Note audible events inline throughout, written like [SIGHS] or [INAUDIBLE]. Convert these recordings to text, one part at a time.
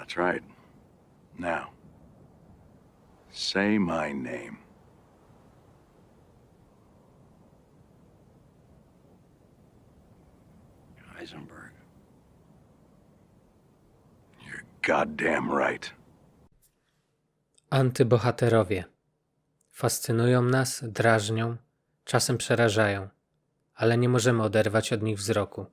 That's right. Now, say my name. Heisenberg. You're goddamn right. Antybohaterowie. Fascynują nas, drażnią, czasem przerażają, ale nie możemy oderwać od nich wzroku.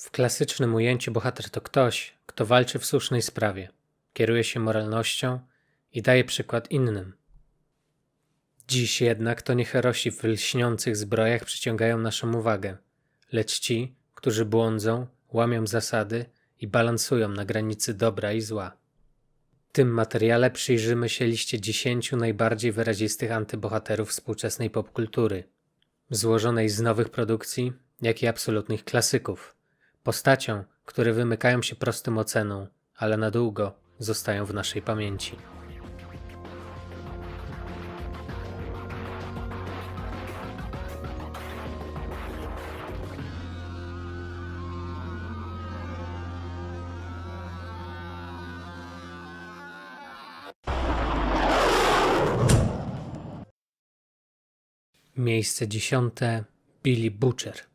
W klasycznym ujęciu bohater to ktoś, kto walczy w słusznej sprawie, kieruje się moralnością i daje przykład innym. Dziś jednak to nie herosi w lśniących zbrojach przyciągają naszą uwagę, lecz ci, którzy błądzą, łamią zasady i balansują na granicy dobra i zła. W tym materiale przyjrzymy się liście 10 najbardziej wyrazistych antybohaterów współczesnej popkultury, złożonej z nowych produkcji, jak i absolutnych klasyków. Postaciom, które wymykają się prostym oceną, ale na długo zostają w naszej pamięci. Miejsce dziesiąte Billy Butcher.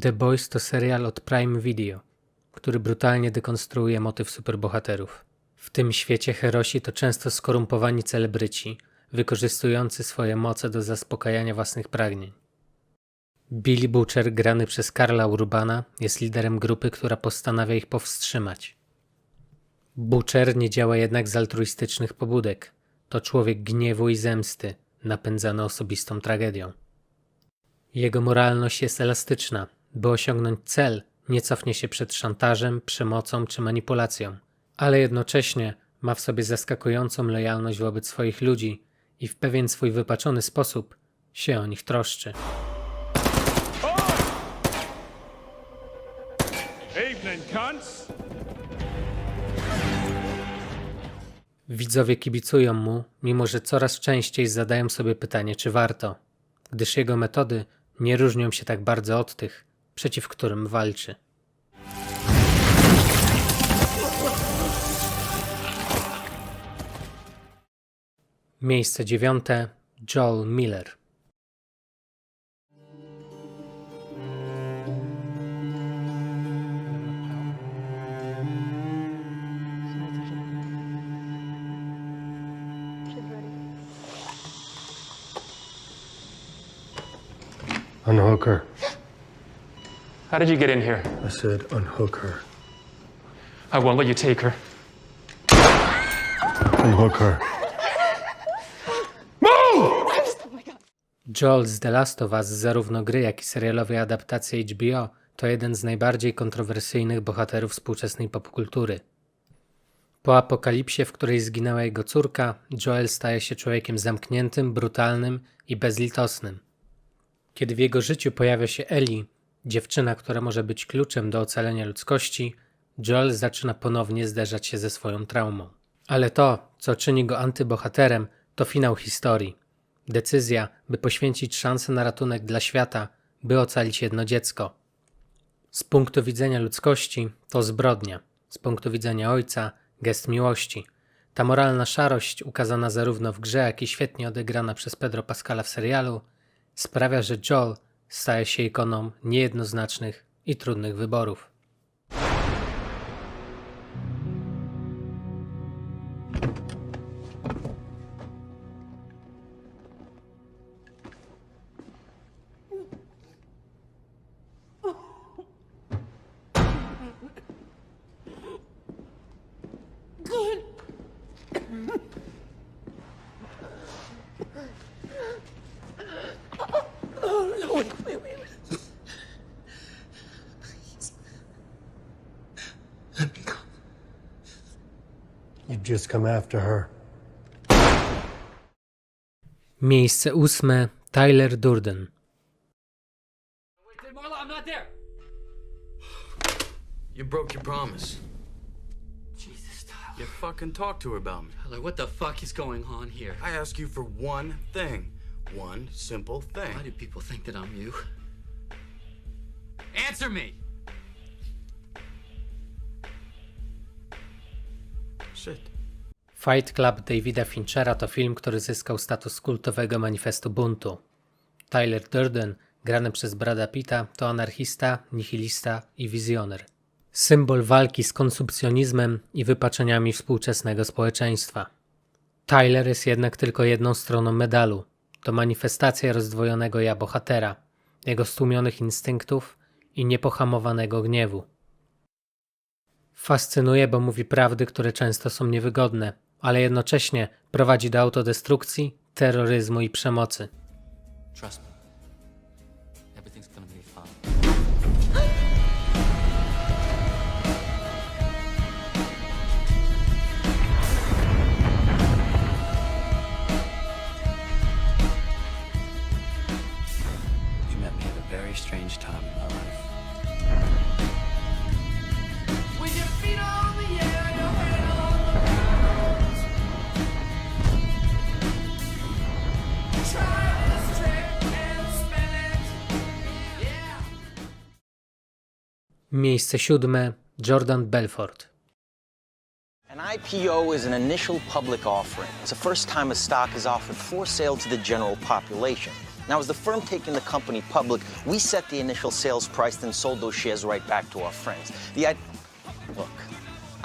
The Boys to serial od Prime Video, który brutalnie dekonstruuje motyw superbohaterów. W tym świecie herosi to często skorumpowani celebryci, wykorzystujący swoje moce do zaspokajania własnych pragnień. Billy Butcher, grany przez Karla Urbana, jest liderem grupy, która postanawia ich powstrzymać. Butcher nie działa jednak z altruistycznych pobudek. To człowiek gniewu i zemsty, napędzany osobistą tragedią. Jego moralność jest elastyczna. By osiągnąć cel, nie cofnie się przed szantażem, przemocą czy manipulacją, ale jednocześnie ma w sobie zaskakującą lojalność wobec swoich ludzi i w pewien swój wypaczony sposób się o nich troszczy. Widzowie kibicują mu, mimo że coraz częściej zadają sobie pytanie, czy warto, gdyż jego metody nie różnią się tak bardzo od tych, przeciw którym walczy. Miejsce dziewiąte Joel Miller. Unhook her. How did you get in here? I said unhook her. I won't let you take her. Unhook her. Joel z The Last of Us, zarówno gry, jak i serialowej adaptacji HBO, to jeden z najbardziej kontrowersyjnych bohaterów współczesnej popkultury. Po apokalipsie, w której zginęła jego córka, Joel staje się człowiekiem zamkniętym, brutalnym i bezlitosnym. Kiedy w jego życiu pojawia się Ellie, dziewczyna, która może być kluczem do ocalenia ludzkości, Joel zaczyna ponownie zderzać się ze swoją traumą. Ale to, co czyni go antybohaterem, to finał historii. Decyzja, by poświęcić szansę na ratunek dla świata, by ocalić jedno dziecko. Z punktu widzenia ludzkości to zbrodnia, z punktu widzenia ojca gest miłości. Ta moralna szarość, ukazana zarówno w grze, jak i świetnie odegrana przez Pedro Pascala w serialu, sprawia, że Joel staje się ikoną niejednoznacznych i trudnych wyborów. Just come after her. Miejsce ósme Tyler Durden. Wait, Marlo, I'm not there. You broke your promise. Jesus, Tyler. You fucking talked to her about me. Tyler, what the fuck is going on here? I ask you for one thing. One simple thing. Why do people think that I'm you? Answer me! Shit. Fight Club Davida Finchera to film, który zyskał status kultowego manifestu buntu. Tyler Durden, grany przez Brada Pitta, to anarchista, nihilista i wizjoner. Symbol walki z konsumpcjonizmem i wypaczeniami współczesnego społeczeństwa. Tyler jest jednak tylko jedną stroną medalu. To manifestacja rozdwojonego ja bohatera, jego stłumionych instynktów i niepohamowanego gniewu. Fascynuje, bo mówi prawdy, które często są niewygodne, ale jednocześnie prowadzi do autodestrukcji, terroryzmu i przemocy. Miejsce siódme Jordan Belfort. An IPO is an initial public offering. It's the first time a stock is offered for sale to the general population. Now, as the firm taking the company public, we set the initial sales price, then sold those shares right back to our friends. The I- look,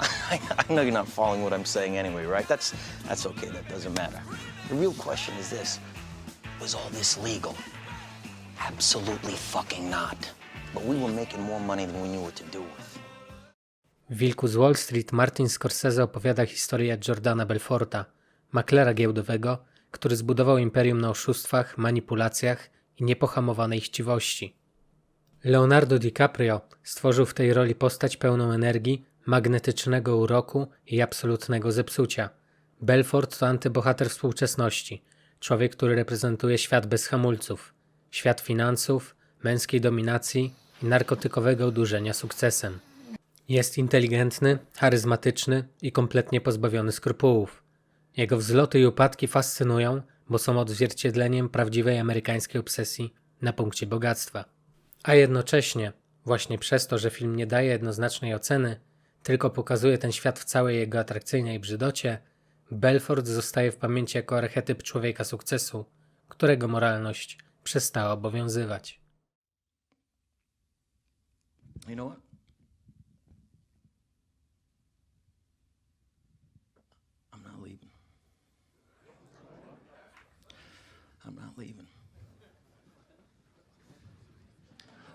[LAUGHS] I, know you're not following what I'm saying anyway, right? That's that's okay. That doesn't matter. The real question is this: Was all this legal? Absolutely fucking not. But we were making more money than we knew what to do with. W Wilku z Wall Street Martin Scorsese opowiada historię Jordana Belforta, maklera giełdowego, który zbudował imperium na oszustwach, manipulacjach i niepohamowanej chciwości. Leonardo DiCaprio stworzył w tej roli postać pełną energii, magnetycznego uroku i absolutnego zepsucia. Belfort to antybohater współczesności, człowiek, który reprezentuje świat bez hamulców, świat finansów, męskiej dominacji i narkotykowego odurzenia sukcesem. Jest inteligentny, charyzmatyczny i kompletnie pozbawiony skrupułów. Jego wzloty i upadki fascynują, bo są odzwierciedleniem prawdziwej amerykańskiej obsesji na punkcie bogactwa. A jednocześnie, właśnie przez to, że film nie daje jednoznacznej oceny, tylko pokazuje ten świat w całej jego atrakcyjnej brzydocie, Belfort zostaje w pamięci jako archetyp człowieka sukcesu, którego moralność przestała obowiązywać. You know what? I'm not leaving. I'm not leaving.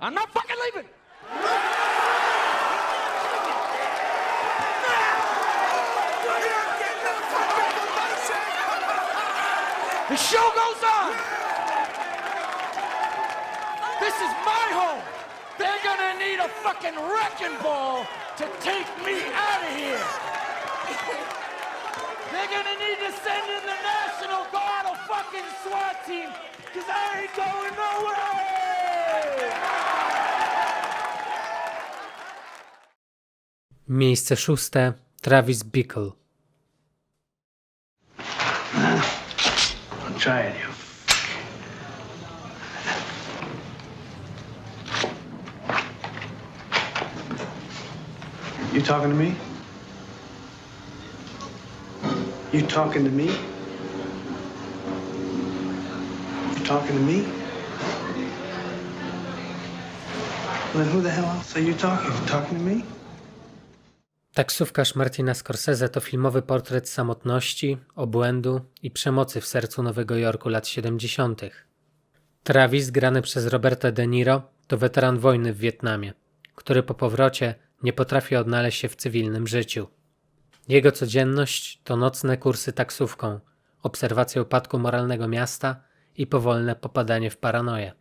I'm not fucking leaving! The show goes on! This is my home! They're need a fucking wrecking ball to take me out of here! They're gonna need to send in the National Guard or fucking SWAT team, because I ain't going nowhere! Miejsce szóste Travis Bickle. I'm trying you. You talking to me? You talking to me? You talking to me? Well, then who the hell else are you talking? You talking to me? Taksówkarz Martina Scorsese to filmowy portret samotności, obłędu i przemocy w sercu Nowego Jorku lat 70. Travis, grany przez Roberta De Niro, to weteran wojny w Wietnamie, który po powrocie nie potrafi odnaleźć się w cywilnym życiu. Jego codzienność to nocne kursy taksówką, obserwacja upadku moralnego miasta i powolne popadanie w paranoję.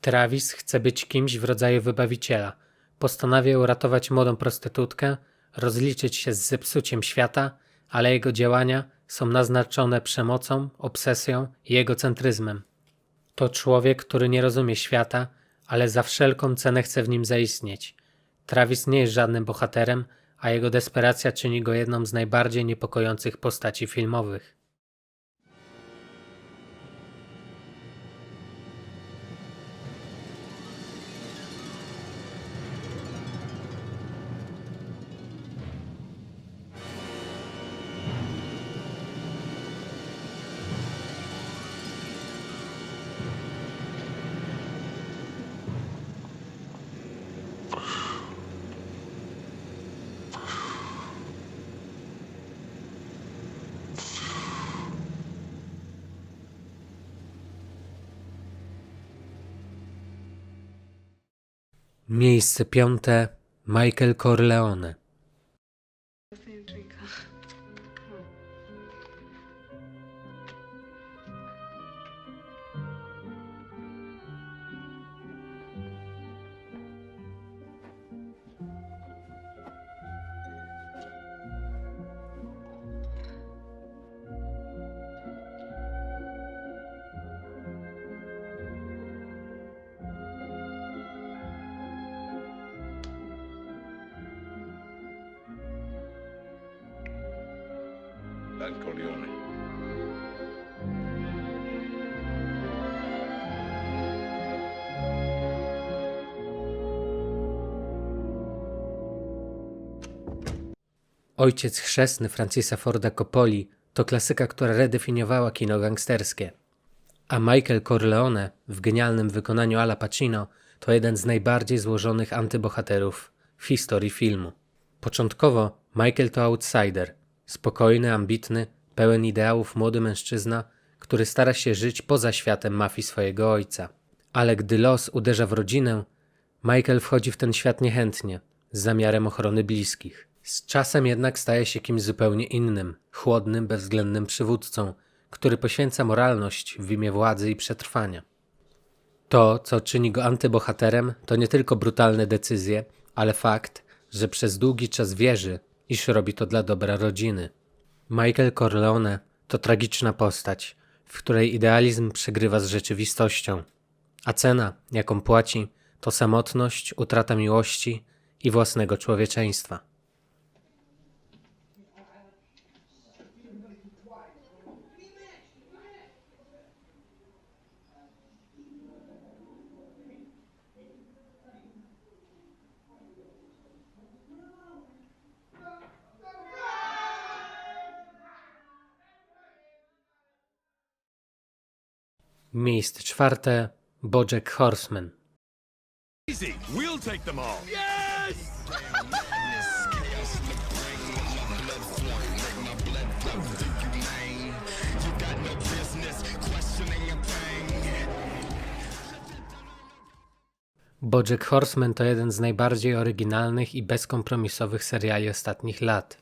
Travis chce być kimś w rodzaju wybawiciela. Postanawia uratować młodą prostytutkę, rozliczyć się z zepsuciem świata, ale jego działania są naznaczone przemocą, obsesją i egocentryzmem. To człowiek, który nie rozumie świata, ale za wszelką cenę chce w nim zaistnieć. Travis nie jest żadnym bohaterem, a jego desperacja czyni go jedną z najbardziej niepokojących postaci filmowych. Miejsce piąte Michael Corleone. Corleone. Ojciec chrzestny Francisa Forda Coppoli to klasyka, która redefiniowała kino gangsterskie. A Michael Corleone w genialnym wykonaniu Ala Pacino to jeden z najbardziej złożonych antybohaterów w historii filmu. Początkowo Michael to outsider, spokojny, ambitny, pełen ideałów młody mężczyzna, który stara się żyć poza światem mafii swojego ojca. Ale gdy los uderza w rodzinę, Michael wchodzi w ten świat niechętnie, z zamiarem ochrony bliskich. Z czasem jednak staje się kimś zupełnie innym, chłodnym, bezwzględnym przywódcą, który poświęca moralność w imię władzy i przetrwania. To, co czyni go antybohaterem, to nie tylko brutalne decyzje, ale fakt, że przez długi czas wierzy, iż robi to dla dobra rodziny. Michael Corleone to tragiczna postać, w której idealizm przegrywa z rzeczywistością, a cena, jaką płaci, to samotność, utrata miłości i własnego człowieczeństwa. Miejsce czwarte Bojack Horseman. Easy. We'll take them all. Bojack Horseman to jeden z najbardziej oryginalnych i bezkompromisowych seriali ostatnich lat.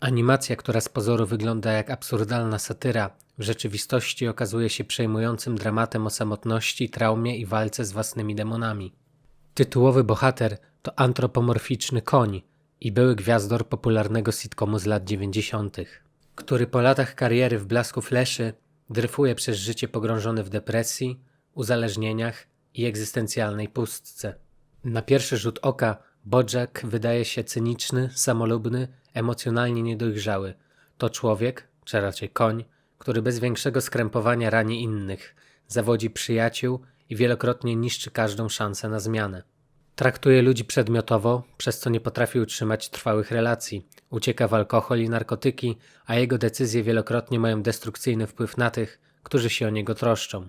Animacja, która z pozoru wygląda jak absurdalna satyra, w rzeczywistości okazuje się przejmującym dramatem o samotności, traumie i walce z własnymi demonami. Tytułowy bohater to antropomorficzny koń i były gwiazdor popularnego sitcomu z lat 90., który po latach kariery w blasku fleszy dryfuje przez życie pogrążony w depresji, uzależnieniach i egzystencjalnej pustce. Na pierwszy rzut oka Bojack wydaje się cyniczny, samolubny, emocjonalnie niedojrzały. To człowiek, czy raczej koń, który bez większego skrępowania rani innych, zawodzi przyjaciół i wielokrotnie niszczy każdą szansę na zmianę. Traktuje ludzi przedmiotowo, przez co nie potrafi utrzymać trwałych relacji. Ucieka w alkohol i narkotyki, a jego decyzje wielokrotnie mają destrukcyjny wpływ na tych, którzy się o niego troszczą.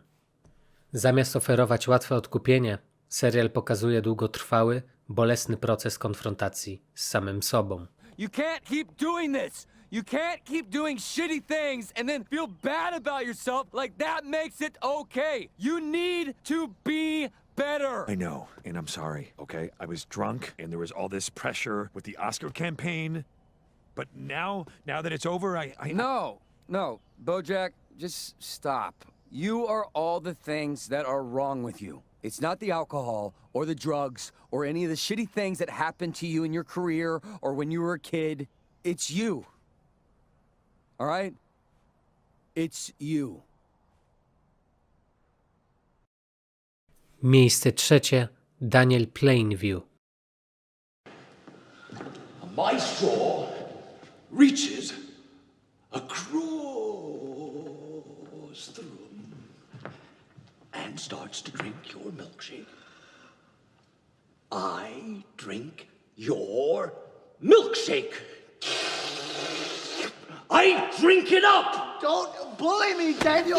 Zamiast oferować łatwe odkupienie, serial pokazuje długotrwały, bolesny proces konfrontacji z samym sobą. You can't keep doing this. You can't keep doing shitty things and then feel bad about yourself like that makes it okay. You need to be better. I know, and I'm sorry, okay? I was drunk, and there was all this pressure with the Oscar campaign. But now, now that it's over, I. I No, no, Bojack, just stop. You are all the things that are wrong with you. It's not the alcohol or the drugs or any of the shitty things that happened to you in your career or when you were a kid. It's you. All right? It's you. Miejsce trzecie Daniel Plainview. My straw reaches across the room and starts to drink your milkshake. I drink your milkshake. I drink it up! Don't bully me, Daniel!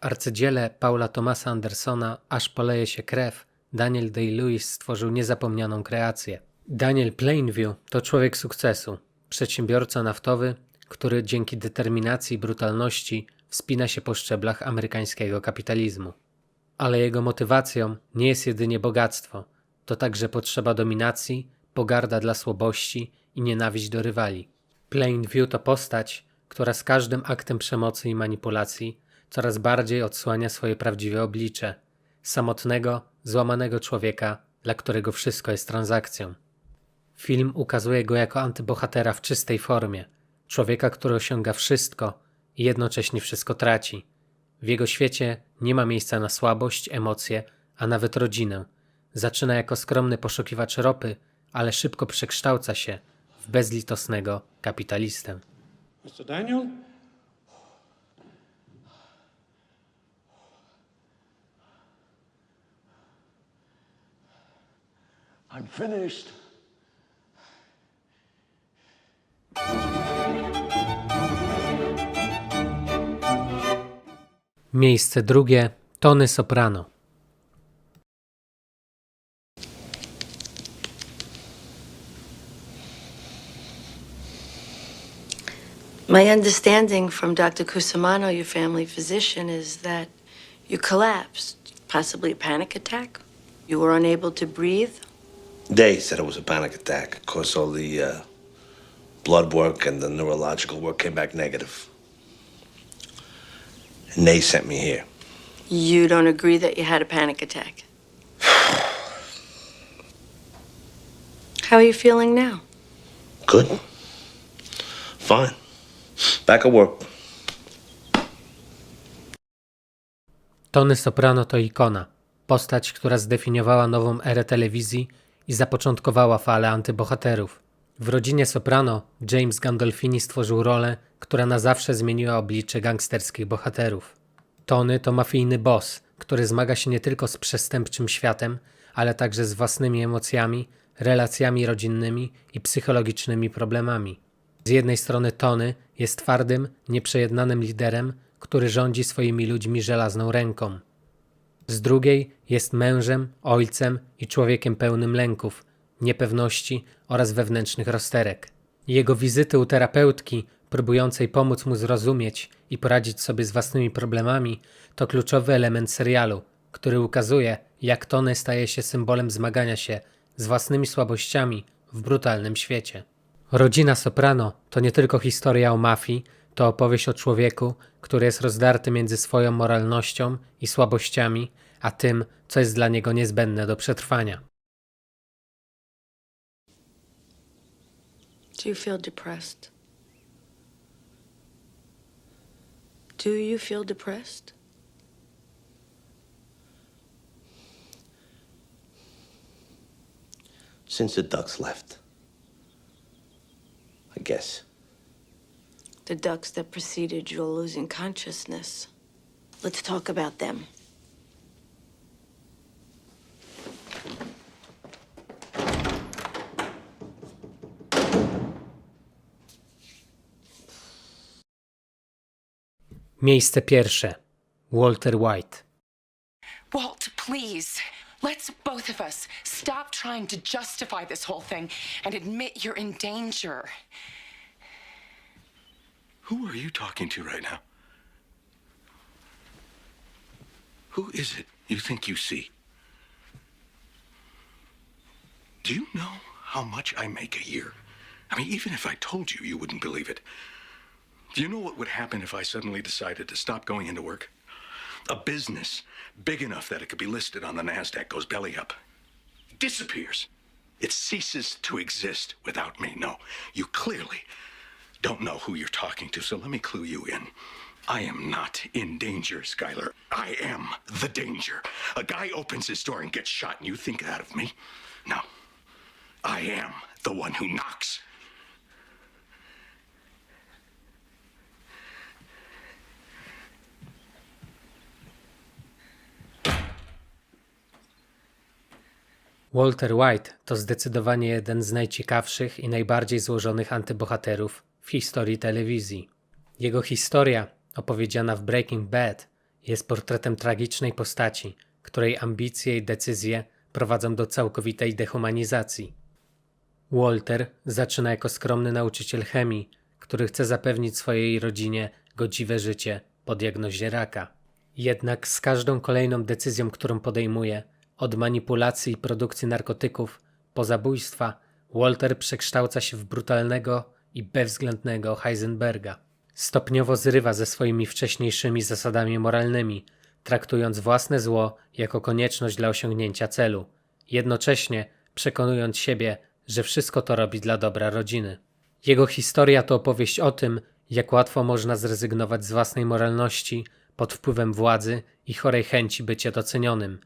Arcydziele Paula Thomasa Andersona Aż poleje się krew Daniel Day-Lewis stworzył niezapomnianą kreację. Daniel Plainview to człowiek sukcesu, przedsiębiorca naftowy, który dzięki determinacji i brutalności wspina się po szczeblach amerykańskiego kapitalizmu. Ale jego motywacją nie jest jedynie bogactwo, to także potrzeba dominacji, pogarda dla słabości i nienawiść do rywali. Plainview to postać, która z każdym aktem przemocy i manipulacji coraz bardziej odsłania swoje prawdziwe oblicze samotnego, złamanego człowieka, dla którego wszystko jest transakcją. Film ukazuje go jako antybohatera w czystej formie, człowieka, który osiąga wszystko i jednocześnie wszystko traci. W jego świecie nie ma miejsca na słabość, emocje, a nawet rodzinę. Zaczyna jako skromny poszukiwacz ropy, ale szybko przekształca się w bezlitosnego kapitalistę. Mr. Daniel? I'm finished. Miejsce drugie Tony Soprano. My understanding from Dr. Cusimano, your family physician, is that you collapsed, possibly a panic attack. You were unable to breathe. They said it was a panic attack. Of course, all the uh, blood work and the neurological work came back negative. And they sent me here. You don't agree that you had a panic attack. [SIGHS] How are you feeling now? Good. Fine. Back at work. Tony Soprano to ikona, postać, która zdefiniowała nową erę telewizji i zapoczątkowała falę antybohaterów. W rodzinie Soprano James Gandolfini stworzył rolę, która na zawsze zmieniła oblicze gangsterskich bohaterów. Tony to mafijny boss, który zmaga się nie tylko z przestępczym światem, ale także z własnymi emocjami, relacjami rodzinnymi i psychologicznymi problemami. Z jednej strony Tony jest twardym, nieprzejednanym liderem, który rządzi swoimi ludźmi żelazną ręką. Z drugiej jest mężem, ojcem i człowiekiem pełnym lęków, niepewności oraz wewnętrznych rozterek. Jego wizyty u terapeutki, próbującej pomóc mu zrozumieć i poradzić sobie z własnymi problemami, to kluczowy element serialu, który ukazuje, jak Tony staje się symbolem zmagania się z własnymi słabościami w brutalnym świecie. Rodzina Soprano to nie tylko historia o mafii, to opowieść o człowieku, który jest rozdarty między swoją moralnością i słabościami, a tym, co jest dla niego niezbędne do przetrwania. Do you feel depressed? Do you feel depressed? Since the ducks left. I guess. The ducks that preceded your losing consciousness. Let's talk about them. Miejsce pierwsze. Walter White. Walt, please. Let's both of us stop trying to justify this whole thing and admit you're in danger. Who are you talking to right now? Who is it you think you see? Do you know how much I make a year? I mean, even if I told you, you wouldn't believe it. Do you know what would happen if I suddenly decided to stop going into work? A business big enough that it could be listed on the NASDAQ goes belly up, disappears. It ceases to exist without me. No, you clearly don't know who you're talking to, so let me clue you in. I am not in danger, Skylar. I am the danger. A guy opens his door and gets shot, and you think that of me? No. I am the one who knocks. Walter White to zdecydowanie jeden z najciekawszych i najbardziej złożonych antybohaterów w historii telewizji. Jego historia, opowiedziana w Breaking Bad, jest portretem tragicznej postaci, której ambicje i decyzje prowadzą do całkowitej dehumanizacji. Walter zaczyna jako skromny nauczyciel chemii, który chce zapewnić swojej rodzinie godziwe życie po diagnozie raka. Jednak z każdą kolejną decyzją, którą podejmuje, od manipulacji i produkcji narkotyków po zabójstwa, Walter przekształca się w brutalnego i bezwzględnego Heisenberga. Stopniowo zrywa ze swoimi wcześniejszymi zasadami moralnymi, traktując własne zło jako konieczność dla osiągnięcia celu, jednocześnie przekonując siebie, że wszystko to robi dla dobra rodziny. Jego historia to opowieść o tym, jak łatwo można zrezygnować z własnej moralności pod wpływem władzy i chorej chęci bycia docenionym,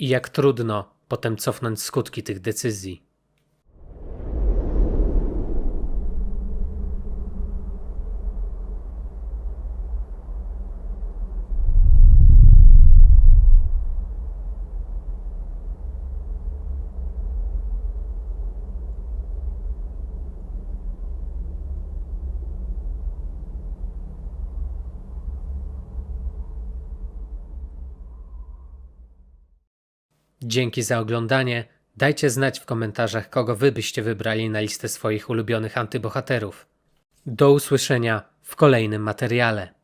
i jak trudno potem cofnąć skutki tych decyzji. Dzięki za oglądanie. Dajcie znać w komentarzach, kogo wy byście wybrali na listę swoich ulubionych antybohaterów. Do usłyszenia w kolejnym materiale.